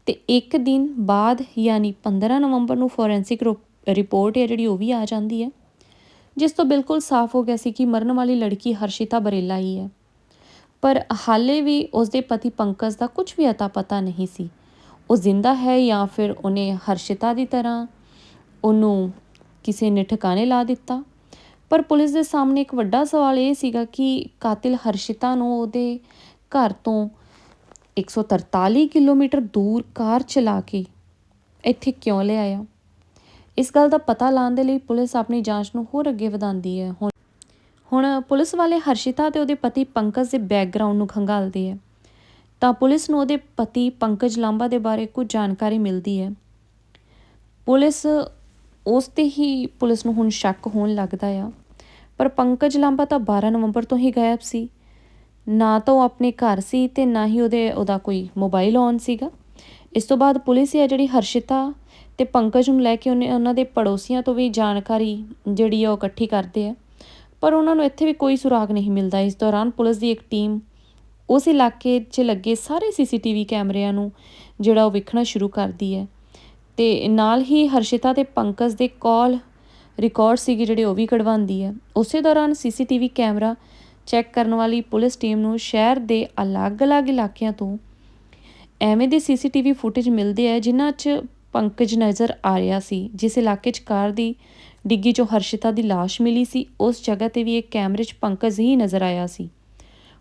ਤੇ ਇੱਕ ਦਿਨ ਬਾਅਦ ਯਾਨੀ 15 ਨਵੰਬਰ ਨੂੰ ਫੋਰੈਂਸਿਕ ਰਿਪੋਰਟ ਹੈ ਜਿਹੜੀ ਉਹ ਵੀ ਆ ਜਾਂਦੀ ਹੈ ਜਿਸ ਤੋਂ ਬਿਲਕੁਲ ਸਾਫ਼ ਹੋ ਗਿਆ ਸੀ ਕਿ ਮਰਨ ਵਾਲੀ ਲੜਕੀ ਹਰਸ਼ਿਤਾ ਬਰੇਲਾ ਹੀ ਹੈ ਪਰ ਹਾਲੇ ਵੀ ਉਸਦੇ ਪਤੀ ਪੰਕਜ ਦਾ ਕੁਝ ਵੀ ਅਤਾ ਪਤਾ ਨਹੀਂ ਸੀ। ਉਹ ਜ਼ਿੰਦਾ ਹੈ ਜਾਂ ਫਿਰ ਉਹਨੇ ਹਰਸ਼ਿਤਾ ਦੀ ਤਰ੍ਹਾਂ ਉਹਨੂੰ ਕਿਸੇ ਨੇ ਠਿਕਾਣੇ ਲਾ ਦਿੱਤਾ? ਪਰ ਪੁਲਿਸ ਦੇ ਸਾਹਮਣੇ ਇੱਕ ਵੱਡਾ ਸਵਾਲ ਇਹ ਸੀਗਾ ਕਿ ਕਾਤਿਲ ਹਰਸ਼ਿਤਾ ਨੂੰ ਉਹਦੇ ਘਰ ਤੋਂ 143 ਕਿਲੋਮੀਟਰ ਦੂਰ ਕਾਰ ਚਲਾ ਕੇ ਇੱਥੇ ਕਿਉਂ ਲਿਆਇਆ ਇਸ ਗੱਲ ਦਾ ਪਤਾ ਲਾਉਣ ਦੇ ਲਈ ਪੁਲਿਸ ਆਪਣੀ ਜਾਂਚ ਨੂੰ ਹੋਰ ਅੱਗੇ ਵਧਾਉਂਦੀ ਹੈ। ਹੁਣ ਹੁਣ ਪੁਲਿਸ ਵਾਲੇ ਹਰਸ਼ਿਤਾ ਤੇ ਉਹਦੇ ਪਤੀ ਪੰਕਜ ਦੇ ਬੈਕਗ੍ਰਾਉਂਡ ਨੂੰ ਖੰਗਾਲਦੇ ਹੈ ਤਾਂ ਪੁਲਿਸ ਨੂੰ ਉਹਦੇ ਪਤੀ ਪੰਕਜ ਲਾਂਬਾ ਦੇ ਬਾਰੇ ਕੁਝ ਜਾਣਕਾਰੀ ਮਿਲਦੀ ਹੈ। ਪੁਲਿਸ ਉਸ ਤੇ ਹੀ ਪੁਲਿਸ ਨੂੰ ਹੁਣ ਸ਼ੱਕ ਹੋਣ ਲੱਗਦਾ ਆ। ਪਰ ਪੰਕਜ ਲਾਂਬਾ ਤਾਂ 12 ਨਵੰਬਰ ਤੋਂ ਹੀ ਗਾਇਬ ਸੀ। ਨਾ ਤਾਂ ਉਹ ਆਪਣੇ ਘਰ ਸੀ ਤੇ ਨਾ ਹੀ ਉਹਦੇ, ਉਹਦਾ ਕੋਈ ਮੋਬਾਈਲ ਔਨ ਸੀਗਾ। ਇਸ ਤੋਂ ਬਾਅਦ ਪੁਲਿਸ ਹੈ ਜਿਹੜੀ ਹਰਸ਼ਿਤਾ ਤੇ ਪੰਕਜ ਨੂੰ ਲੈ ਕੇ ਉਹਨੇ ਉਹਨਾਂ ਦੇ ਪੜੋਸੀਆਂ ਤੋਂ ਵੀ ਜਾਣਕਾਰੀ ਜਿਹੜੀ ਆ ਉਹ ਇਕੱਠੀ ਕਰਦੇ ਆ। ਪਰ ਉਹਨਾਂ ਨੂੰ ਇੱਥੇ ਵੀ ਕੋਈ ਸੁਰਾਗ ਨਹੀਂ ਮਿਲਦਾ। ਇਸ ਦੌਰਾਨ ਪੁਲਿਸ ਦੀ ਇੱਕ ਟੀਮ ਉਸ ਇਲਾਕੇ 'ਚ ਲੱਗੇ ਸਾਰੇ ਸੀਸੀਟੀਵੀ ਕੈਮਰਿਆਂ ਨੂੰ ਜਿਹੜਾ ਉਹ ਵੇਖਣਾ ਸ਼ੁਰੂ ਕਰਦੀ ਹੈ। ਤੇ ਨਾਲ ਹੀ ਹਰਸ਼ਿਤਾ ਤੇ ਪੰਕਜ ਦੇ ਕਾਲ ਰਿਕਾਰਡ ਸੀਗੇ ਜਿਹੜੇ ਉਹ ਵੀ ਕਢਵਾਉਂਦੀ ਹੈ। ਉਸੇ ਦੌਰਾਨ ਸੀਸੀਟੀਵੀ ਕੈਮਰਾ ਚੈੱਕ ਕਰਨ ਵਾਲੀ ਪੁਲਿਸ ਟੀਮ ਨੂੰ ਸ਼ਹਿਰ ਦੇ ਅਲੱਗ-ਅਲੱਗ ਇਲਾਕਿਆਂ ਤੋਂ ਐਵੇਂ ਦੇ ਸੀਸੀਟੀਵੀ ਫੁਟੇਜ ਮਿਲਦੇ ਆ, ਜਿਨ੍ਹਾਂ 'ਚ ਪੰਕਜ ਨਜ਼ਰ ਆ ਰਿਹਾ ਸੀ। ਜਿਸ ਇਲਾਕੇ 'ਚ ਕਾਰ ਦੀ ਡਿੱਗੀ 'ਚੋਂ ਹਰਸ਼ਿਤਾ ਦੀ ਲਾਸ਼ ਮਿਲੀ ਸੀ, ਉਸ ਜਗ੍ਹਾ ਤੇ ਵੀ ਇੱਕ ਕੈਮਰੇ 'ਚ ਪੰਕਜ ਹੀ ਨਜ਼ਰ ਆਇਆ ਸੀ।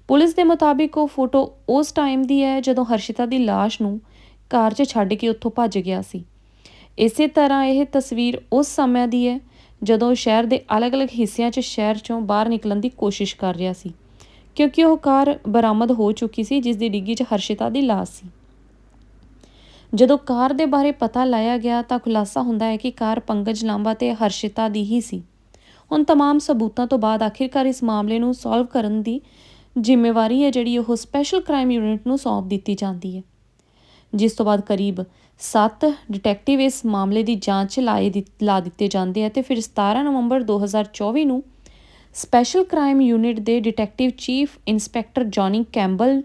ਪੁਲਿਸ ਦੇ ਮੁਤਾਬਿਕ ਉਹ ਫੋਟੋ ਉਸ ਟਾਈਮ ਦੀ ਹੈ, ਜਦੋਂ ਹਰਸ਼ਿਤਾ ਦੀ ਲਾਸ਼ ਨੂੰ ਕਾਰ 'ਚ ਛੱਡ ਕੇ ਉੱਥੋਂ ਭੱਜ ਗਿਆ ਸੀ। ਇਸੇ ਤਰ੍ਹਾਂ ਇਹ ਤਸਵੀਰ ਉਸ ਸਮੇਂ ਦੀ ਹੈ ਜਦੋਂ ਸ਼ਹਿਰ ਦੇ ਅਲੱਗ-ਅਲੱਗ ਹਿੱਸਿਆਂ 'ਚ ਸ਼ਹਿਰ 'ਚੋਂ ਬਾਹਰ ਨਿਕਲਣ ਦੀ ਕੋਸ਼ਿਸ਼ ਕਰ ਰਿਹਾ ਸੀ ਕਿਉਂਕਿ ਉਹ ਕਾਰ ਬਰਾਮਦ ਹੋ ਚੁੱਕੀ ਸੀ ਜਿਸ ਦੀ ਡਿੱਗੀ 'ਚ ਹਰਸ਼ਿਤਾ ਦੀ ਲਾਸ਼ ਸੀ ਜਦੋਂ ਕਾਰ ਦੇ ਬਾਰੇ ਪਤਾ ਲਾਇਆ ਗਿਆ ਤਾਂ ਖੁਲਾਸਾ ਹੁੰਦਾ ਹੈ ਕਿ ਕਾਰ ਪੰਕਜ ਲਾਂਬਾ ਤੇ ਹਰਸ਼ਿਤਾ ਦੀ ਹੀ ਸੀ ਹੁਣ तमाम ਸਬੂਤਾਂ ਤੋਂ ਬਾਅਦ ਆਖਿਰਕਾਰ ਇਸ ਮਾਮਲੇ ਨੂੰ ਸੋਲਵ ਕਰਨ ਦੀ ਜ਼ਿੰਮੇਵਾਰੀ ਹੈ ਜਿਹੜੀ ਉਹ ਸਪੈਸ਼ਲ ਕ੍ਰਾਈਮ ਯੂਨਿਟ ਨੂੰ ਸੌਂਪ ਦਿੱਤੀ ਜਾਂਦੀ ਹੈ ਜਿਸ ਤੋਂ ਬਾਅਦ ਕਰੀਬ 7 ਡਿਟੈਕਟਿਵ ਇਸ ਮਾਮਲੇ ਦੀ ਜਾਂਚ ਲਾਏ ਲਾ ਦਿੱਤੇ ਜਾਂਦੇ ਆ ਤੇ ਫਿਰ 17 ਨਵੰਬਰ 2024 ਨੂੰ ਸਪੈਸ਼ਲ ਕ੍ਰਾਈਮ ਯੂਨਿਟ ਦੇ detective chief inspector Johnny Campbell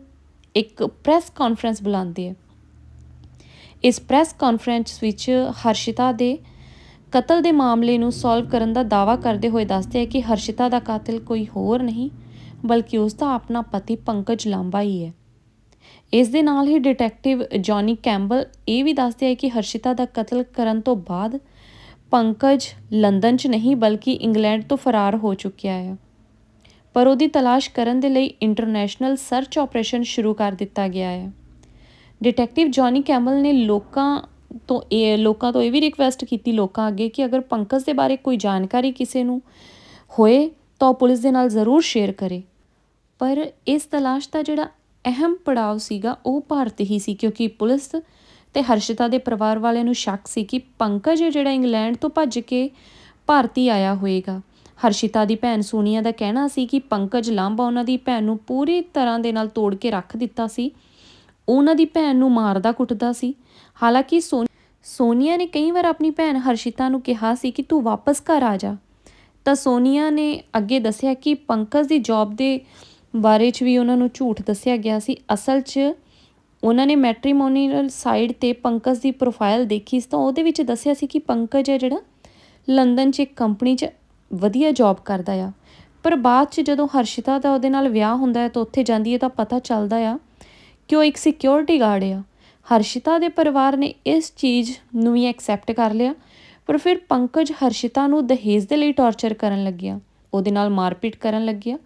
ਇੱਕ ਪ੍ਰੈਸ ਕਾਨਫਰੰਸ ਬੁਲਾਉਂਦੇ ਆ। ਇਸ ਪ੍ਰੈਸ ਕਾਨਫਰੰਸ ਵਿੱਚ ਹਰਸ਼ਿਤਾ ਦੇ ਕਤਲ ਦੇ ਮਾਮਲੇ ਨੂੰ ਸੋਲਵ ਕਰਨ ਦਾ ਦਾਵਾ ਕਰਦੇ ਹੋਏ ਦੱਸਦੇ ਆ ਕਿ ਹਰਸ਼ਿਤਾ ਦਾ ਕਾਤਲ ਕੋਈ ਹੋਰ ਨਹੀਂ, ਬਲਕਿ ਉਸ ਦਾ ਆਪਣਾ ਪਤੀ ਪੰਕਜ ਲਾਂਬਾ ਹੀ ਹੈ। ਇਸ ਦੇ ਨਾਲ ਹੀ ਡਿਟੈਕਟਿਵ ਜੌਨੀ ਕੈਂਬਲ ਇਹ ਵੀ ਦੱਸਦੇ ਹੈ ਕਿ ਹਰਸ਼ਿਤਾ ਦਾ ਕਤਲ ਕਰਨ ਤੋਂ ਬਾਅਦ ਪੰਕਜ ਲੰਡਨ 'ਚ ਨਹੀਂ ਬਲਕਿ ਇੰਗਲੈਂਡ ਤੋਂ ਫਰਾਰ ਹੋ ਚੁੱਕਿਆ ਹੈ। ਪਰ ਉਹਦੀ ਤਲਾਸ਼ ਕਰਨ ਦੇ ਲਈ ਇੰਟਰਨੈਸ਼ਨਲ ਸਰਚ ਆਪਰੇਸ਼ਨ ਸ਼ੁਰੂ ਕਰ ਦਿੱਤਾ ਗਿਆ ਹੈ। ਡਿਟੈਕਟਿਵ ਜੌਨੀ ਕੈਮਲ ਨੇ ਲੋਕਾਂ ਤੋਂ ਇਹ, ਲੋਕਾਂ ਤੋਂ ਇਹ ਵੀ ਰਿਕਵੈਸਟ ਕੀਤੀ ਲੋਕਾਂ ਅੱਗੇ ਕਿ ਅਗਰ ਪੰਕਜ ਦੇ ਬਾਰੇ ਕੋਈ ਜਾਣਕਾਰੀ ਕਿਸੇ ਨੂੰ ਹੋਏ ਤਾਂ ਉਹ ਪੁਲਿਸ ਦੇ ਨਾਲ ਜ਼ਰੂਰ ਸ਼ੇਅਰ ਕਰੇ। ਪਰ ਇਸ ਤਲਾਸ਼ ਦਾ ਜਿਹੜਾ ਅਹਿਮ ਪੜਾਅ ਸੀਗਾ, ਉਹ ਭਾਰਤ ਹੀ ਸੀ, ਕਿਉਂਕਿ ਪੁਲਿਸ ਤੇ ਹਰਸ਼ਿਤਾ ਦੇ ਪਰਿਵਾਰ ਵਾਲਿਆਂ ਨੂੰ ਸ਼ੱਕ ਸੀ ਕਿ ਪੰਕਜ ਜਿਹੜਾ ਇੰਗਲੈਂਡ ਤੋਂ ਭੱਜ ਕੇ ਭਾਰਤੀ ਆਇਆ ਹੋਵੇਗਾ ਹਰਸ਼ਿਤਾ ਦੀ ਭੈਣ ਸੋਨੀਆ ਦਾ ਕਹਿਣਾ ਸੀ ਕਿ ਪੰਕਜ ਲਾਂਬਾ ਉਹਨਾਂ ਦੀ ਭੈਣ ਨੂੰ ਪੂਰੀ ਤਰ੍ਹਾਂ ਦੇ ਨਾਲ ਤੋੜ ਕੇ ਰੱਖ ਦਿੱਤਾ ਸੀ। ਉਹਨਾਂ ਦੀ ਭੈਣ ਨੂੰ ਮਾਰਦਾ ਕੁੱਟਦਾ ਸੀ। ਹਾਲਾਂਕਿ ਸੋਨੀਆ ਨੇ ਕਈ ਵਾਰ ਆਪਣੀ ਭੈਣ ਹਰਸ਼ਿਤਾ ਨੂੰ ਕਿਹਾ ਸੀ ਕਿ ਤੂੰ ਵਾਪਸ ਘਰ ਆ ਜਾ। ਤਾਂ ਸੋਨੀਆ ਨੇ ਅੱਗੇ ਦੱਸਿਆ ਕਿ ਪੰਕਜ ਦੀ ਜੌਬ ਦੇ ਬਾਰੇ 'ਚ ਵੀ ਉਹਨਾਂ ਨੂੰ ਝੂਠ ਦੱਸਿਆ ਗਿਆ ਸੀ। ਅਸਲ 'ਚ ਉਹਨਾਂ ਨੇ ਮੈਟ੍ਰੀਮੋਨੀਅਲ ਸਾਈਟ ਤੇ ਪੰਕਜ ਦੀ ਪ੍ਰੋਫਾਈਲ ਦੇਖੀ ਸੀ ਤਾਂ ਉਹਦੇ ਵਿੱਚ ਦੱਸਿਆ ਸੀ ਕਿ ਪੰਕਜ ਹੈ ਜਿਹੜਾ ਲੰਡਨ 'ਚ ਇੱਕ ਕੰਪਨੀ 'ਚ ਵਧੀਆ ਜੌਬ ਕਰਦਾ ਆ। ਪਰ ਬਾਅਦ 'ਚ ਜਦੋਂ ਹਰਸ਼ਿਤਾ ਦਾ ਉਹਦੇ ਨਾਲ ਵਿਆਹ ਹੁੰਦਾ ਹੈ ਤਾਂ ਉੱਥੇ ਜਾਂਦੀ ਹੈ ਤਾਂ ਪਤਾ ਚੱਲਦਾ ਆ ਕਿ ਉਹ ਇੱਕ ਸਿਕਿਉਰਿਟੀ ਗਾਰਡ ਆ। ਹਰਸ਼ਿਤਾ ਦੇ ਪਰਿਵਾਰ ਨੇ ਇਸ ਚੀਜ਼ ਨੂੰ ਵੀ ਐਕਸੈਪਟ ਕਰ ਲਿਆ, ਪਰ ਫਿਰ ਪੰਕਜ ਹਰਸ਼ਿਤਾ ਨੂੰ ਦਹੇਜ ਦੇ ਲਈ ਟੌਰਚਰ ਕਰਨ ਲੱਗਿਆ। ਉਹਦੇ ਨਾਲ ਮਾਰਪੀਟ ਕਰਨ ਲੱਗਿਆ।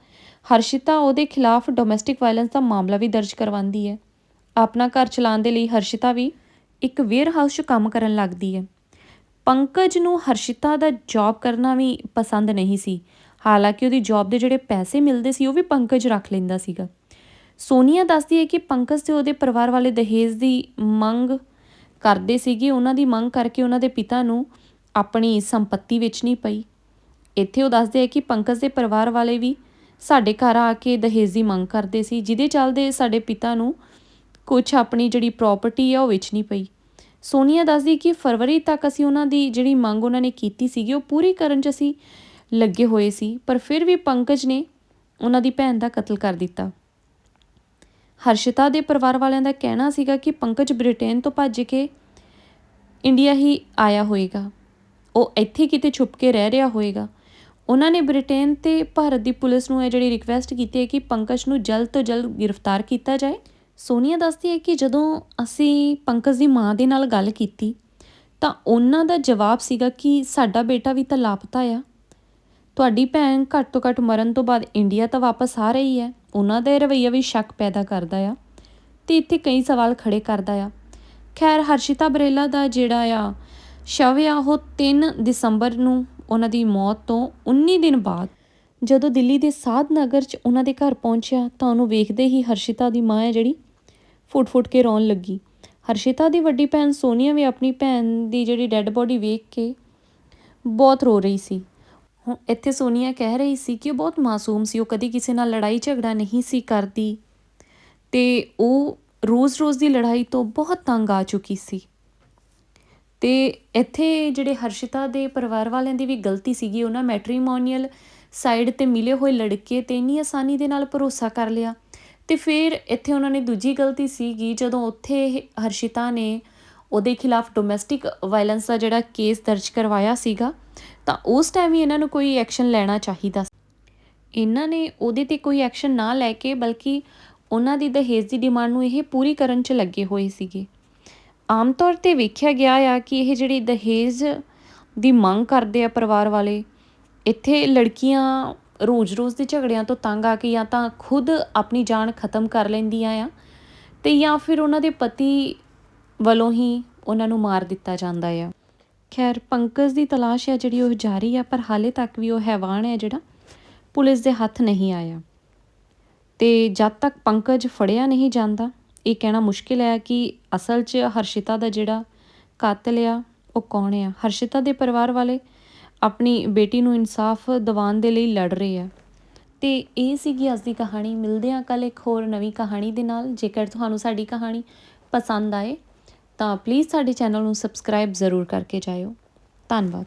ਹਰਸ਼ਿਤਾ ਉਹਦੇ ਖਿਲਾਫ ਡੋਮੈਸਟਿਕ ਵਾਇਲੈਂਸ ਦਾ ਮਾਮਲਾ ਵੀ ਦਰਜ ਕਰਵਾਉਂਦੀ ਹੈ। ਆਪਣਾ ਘਰ ਚਲਾਉਣ ਦੇ ਲਈ ਹਰਸ਼ਿਤਾ ਵੀ ਇੱਕ ਵੇਅਰ ਹਾਊਸ 'ਚ ਕੰਮ ਕਰਨ ਲੱਗਦੀ ਹੈ। ਪੰਕਜ ਨੂੰ ਹਰਸ਼ਿਤਾ ਦਾ ਜੌਬ ਕਰਨਾ ਵੀ ਪਸੰਦ ਨਹੀਂ ਸੀ। ਹਾਲਾਂਕਿ ਉਹਦੀ ਜੌਬ ਦੇ ਜਿਹੜੇ ਪੈਸੇ ਮਿਲਦੇ ਸੀ, ਉਹ ਵੀ ਪੰਕਜ ਰੱਖ ਲੈਂਦਾ ਸੀਗਾ। ਸੋਨੀਆ ਦੱਸਦੀ ਹੈ ਕਿ ਪੰਕਜ ਤੇ ਉਹਦੇ ਪਰਿਵਾਰ ਵਾਲੇ ਦਹੇਜ ਦੀ ਮੰਗ ਕਰਦੇ ਸੀਗੇ। ਉਹਨਾਂ ਦੀ ਮੰਗ ਕਰਕੇ ਉਹਨਾਂ ਦੇ ਪਿਤਾ ਨੂੰ ਆਪਣੀ ਸੰਪਤੀ ਵੇਚਣੀ ਪਈ। ਇੱਥੇ ਉਹ ਦੱਸਦੇ ਹੈ ਕਿ ਪੰਕਜ ਦੇ ਪਰਿਵਾਰ ਵਾਲੇ ਵੀ ਸਾਡੇ ਘਰ ਆ ਕੇ ਦਹੇਜ ਦੀ ਮੰਗ ਕਰਦੇ ਸੀ, ਜਿਹਦੇ ਚੱਲਦੇ ਸਾਡੇ ਪਿਤਾ ਨੂੰ ਕੁਝ ਆਪਣੀ ਜਿਹੜੀ ਪ੍ਰਾਪਰਟੀ ਆ ਉਹ ਵੇਚਣੀ ਪਈ। ਸੋਨੀਆ ਦੱਸਦੀ ਕਿ ਫਰਵਰੀ ਤੱਕ ਅਸੀਂ ਉਹਨਾਂ ਦੀ ਜਿਹੜੀ ਮੰਗ ਉਹਨਾਂ ਨੇ ਕੀਤੀ ਸੀਗੀ, ਉਹ ਪੂਰੀ ਕਰਨ 'ਚ ਅਸੀਂ ਲੱਗੇ ਹੋਏ ਸੀ, ਪਰ ਫਿਰ ਵੀ ਪੰਕਜ ਨੇ ਉਹਨਾਂ ਦੀ ਭੈਣ ਦਾ ਕਤਲ ਕਰ ਦਿੱਤਾ। ਹਰਸ਼ਿਤਾ ਦੇ ਪਰਿਵਾਰ ਵਾਲਿਆਂ ਦਾ ਕਹਿਣਾ ਸੀਗਾ ਕਿ ਪੰਕਜ ਬ੍ਰਿਟੇਨ ਤੋਂ ਭੱਜ ਕੇ ਇੰਡੀਆ ਹੀ ਆਇਆ ਹੋਏਗਾ। ਉਹ ਇੱਥੇ ਕਿਤੇ ਛੁਪ ਕੇ ਰਹਿ ਰਿਹਾ ਹੋਏਗਾ। ਉਹਨਾਂ ਨੇ ਬ੍ਰਿਟੇਨ ਤੇ ਭਾਰਤ ਦੀ ਪੁਲਿਸ ਨੂੰ ਇਹ ਜਿਹੜੀ ਰਿਕਵੈਸਟ ਕੀਤੀ ਹੈ ਕਿ ਪੰਕਜ ਨੂੰ ਜਲਦ ਤੋਂ ਜਲਦ ਗ੍ਰਿਫਤਾਰ ਕੀਤਾ ਜਾਏ। ਸੋਨੀਆ ਦੱਸਦੀ ਹੈ ਕਿ ਜਦੋਂ ਅਸੀਂ ਪੰਕਜ ਦੀ ਮਾਂ ਦੇ ਨਾਲ ਗੱਲ ਕੀਤੀ, ਤਾਂ ਉਹਨਾਂ ਦਾ ਜਵਾਬ ਸੀਗਾ ਕਿ ਸਾਡਾ ਬੇਟਾ ਵੀ ਤਾਂ ਲਾਪਤਾ ਆ। ਤੁਹਾਡੀ ਭੈਣ ਘੱਟ ਤੋਂ ਘੱਟ ਮਰਨ ਤੋਂ ਬਾਅਦ ਇੰਡੀਆ ਤਾਂ ਵਾਪਸ ਆ ਰਹੀ ਹੈ। ਉਹਨਾਂ ਦਾ ਇਹ ਰਵੱਈਆ ਵੀ ਸ਼ੱਕ ਪੈਦਾ ਕਰਦਾ ਆ ਤੇ ਇੱਥੇ ਕਈ ਸਵਾਲ ਖੜੇ ਕਰਦਾ ਆ। ਖੈਰ, ਹਰਸ਼ਿਤਾ ਬਰੇਲਾ ਦਾ ਜਿਹੜਾ ਆ ਸ਼ਵ ਆ, ਉਹ 3 ਦਸੰਬਰ ਨੂੰ ਉਹਨਾਂ ਦੀ ਮੌਤ ਤੋਂ 19 ਦਿਨ ਬਾਅਦ ਜਦੋਂ ਦਿੱਲੀ ਦੇ ਸਾਧ ਨਗਰ 'ਚ ਉਹਨਾਂ ਦੇ ਘਰ ਪਹੁੰਚਿਆ ਤਾਂ ਉਹਨੂੰ ਵੇਖਦੇ ਹੀ ਹਰਸ਼ਿਤਾ ਦੀ ਮਾਂ ਹੈ ਜਿਹੜੀ ਫੁੱਟ-ਫੁੱਟ ਕੇ ਰੋਣ ਲੱਗੀ। ਹਰਸ਼ਿਤਾ ਦੀ ਵੱਡੀ ਭੈਣ ਸੋਨੀਆ ਵੀ ਆਪਣੀ ਭੈਣ ਦੀ ਜਿਹੜੀ ਡੈੱਡ ਬੋਡੀ ਵੇਖ ਕੇ ਬਹੁਤ ਰੋ ਰਹੀ ਸੀ। ਹੁਣ ਇੱਥੇ ਸੋਨੀਆ ਕਹਿ ਰਹੀ ਸੀ ਕਿ ਉਹ ਬਹੁਤ ਮਾਸੂਮ ਸੀ, ਉਹ ਕਦੀ ਕਿਸੇ ਨਾਲ ਲੜਾਈ ਝਗੜਾ ਨਹੀਂ ਸੀ ਕਰਦੀ ਤੇ ਉਹ ਰੋਜ਼-ਰੋਜ਼ ਦੀ ਲੜਾਈ ਤੋਂ ਬਹੁਤ ਤੰਗ ਆ ਚੁੱਕੀ ਸੀ। ਅਤੇ ਇੱਥੇ ਜਿਹੜੇ ਹਰਸ਼ਿਤਾ ਦੇ ਪਰਿਵਾਰ ਵਾਲਿਆਂ ਦੀ ਵੀ ਗਲਤੀ ਸੀਗੀ, ਉਹਨਾਂ ਮੈਟਰੀਮੋਨੀਅਲ ਸਾਈਡ ਤੇ ਮਿਲੇ ਹੋਏ ਲੜਕੇ ਤੇ ਇੰਨੀ ਆਸਾਨੀ ਦੇ ਨਾਲ ਭਰੋਸਾ ਕਰ ਲਿਆ। ਅਤੇ ਫਿਰ ਇੱਥੇ ਉਹਨਾਂ ਨੇ ਦੂਜੀ ਗਲਤੀ ਸੀਗੀ, ਜਦੋਂ ਉੱਥੇ ਹਰਸ਼ਿਤਾ ਨੇ ਉਹਦੇ ਖਿਲਾਫ ਡੋਮੈਸਟਿਕ ਵਾਇਲੈਂਸ ਦਾ ਜਿਹੜਾ ਕੇਸ ਦਰਜ ਕਰਵਾਇਆ ਸੀਗਾ, ਤਾਂ ਉਸ ਟਾਈਮ ਹੀ ਇਹਨਾਂ ਨੂੰ ਕੋਈ ਐਕਸ਼ਨ ਲੈਣਾ ਚਾਹੀਦਾ ਇਹਨਾਂ ਨੇ ਉਹਦੇ ਤੇ ਕੋਈ ਐਕਸ਼ਨ ਨਾ ਲੈ ਕੇ, ਬਲਕਿ ਉਹਨਾਂ ਦੀ ਦਹੇਜ ਦੀ ਡਿਮਾਂਡ ਨੂੰ ਇਹ ਪੂਰੀ ਕਰਨ 'ਚ ਲੱਗੇ ਹੋਏ ਸੀਗੇ। ਆਮ ਤੌਰ ਤੇ ਵੇਖਿਆ ਗਿਆ ਆ ਕਿ ਇਹ ਜਿਹੜੀ ਦਹੇਜ ਦੀ ਮੰਗ ਕਰਦੇ ਆ ਪਰਿਵਾਰ ਵਾਲੇ, ਇੱਥੇ ਲੜਕੀਆਂ ਰੋਜ਼-ਰੋਜ਼ ਦੇ ਝਗੜਿਆਂ ਤੋਂ ਤੰਗ ਆ ਕੇ ਜਾਂ ਤਾਂ ਖੁਦ ਆਪਣੀ ਜਾਨ ਖਤਮ ਕਰ ਲੈਂਦੀਆਂ ਆ ਤੇ ਜਾਂ ਫਿਰ ਉਹਨਾਂ ਦੇ ਪਤੀ ਵੱਲੋਂ ਹੀ ਉਹਨਾਂ ਨੂੰ ਮਾਰ ਦਿੱਤਾ ਜਾਂਦਾ ਆ। ਖੈਰ, ਪੰਕਜ ਦੀ ਤਲਾਸ਼ ਹੈ ਜਿਹੜੀ ਉਹ ਜਾਰੀ ਆ, ਪਰ ਹਾਲੇ ਤੱਕ ਵੀ ਉਹ ਹੈਵਾਨ ਹੈ ਜਿਹੜਾ ਪੁਲਿਸ ਦੇ ਹੱਥ ਨਹੀਂ ਆਇਆ। ਤੇ ਜਦ ਤੱਕ ਪੰਕਜ ਫੜਿਆ ਨਹੀਂ ਜਾਂਦਾ ਇਹ ਕਹਿਣਾ ਮੁਸ਼ਕਿਲ ਹੈ ਕਿ ਅਸਲ 'ਚ ਹਰਸ਼ਿਤਾ ਦਾ ਜਿਹੜਾ ਕਾਤਲ ਆ, ਉਹ ਕੌਣ ਆ? ਹਰਸ਼ਿਤਾ ਦੇ ਪਰਿਵਾਰ ਵਾਲੇ ਆਪਣੀ ਬੇਟੀ ਨੂੰ ਇਨਸਾਫ ਦਿਵਾਉਣ ਦੇ ਲਈ ਲੜ ਰਹੇ ਆ। ਤੇ ਇਹ ਸੀਗੀ ਅੱਜ ਦੀ ਕਹਾਣੀ। ਮਿਲਦੇ ਆ ਕੱਲ ਇੱਕ ਹੋਰ ਨਵੀਂ ਕਹਾਣੀ ਦੇ ਨਾਲ। ਜੇਕਰ ਤੁਹਾਨੂੰ ਸਾਡੀ ਕਹਾਣੀ ਪਸੰਦ ਆਏ, ਤਾਂ ਪਲੀਜ਼ ਸਾਡੇ ਚੈਨਲ ਨੂੰ ਸਬਸਕ੍ਰਾਈਬ ਜ਼ਰੂਰ ਕਰਕੇ ਜਾਇਓ। ਧੰਨਵਾਦ।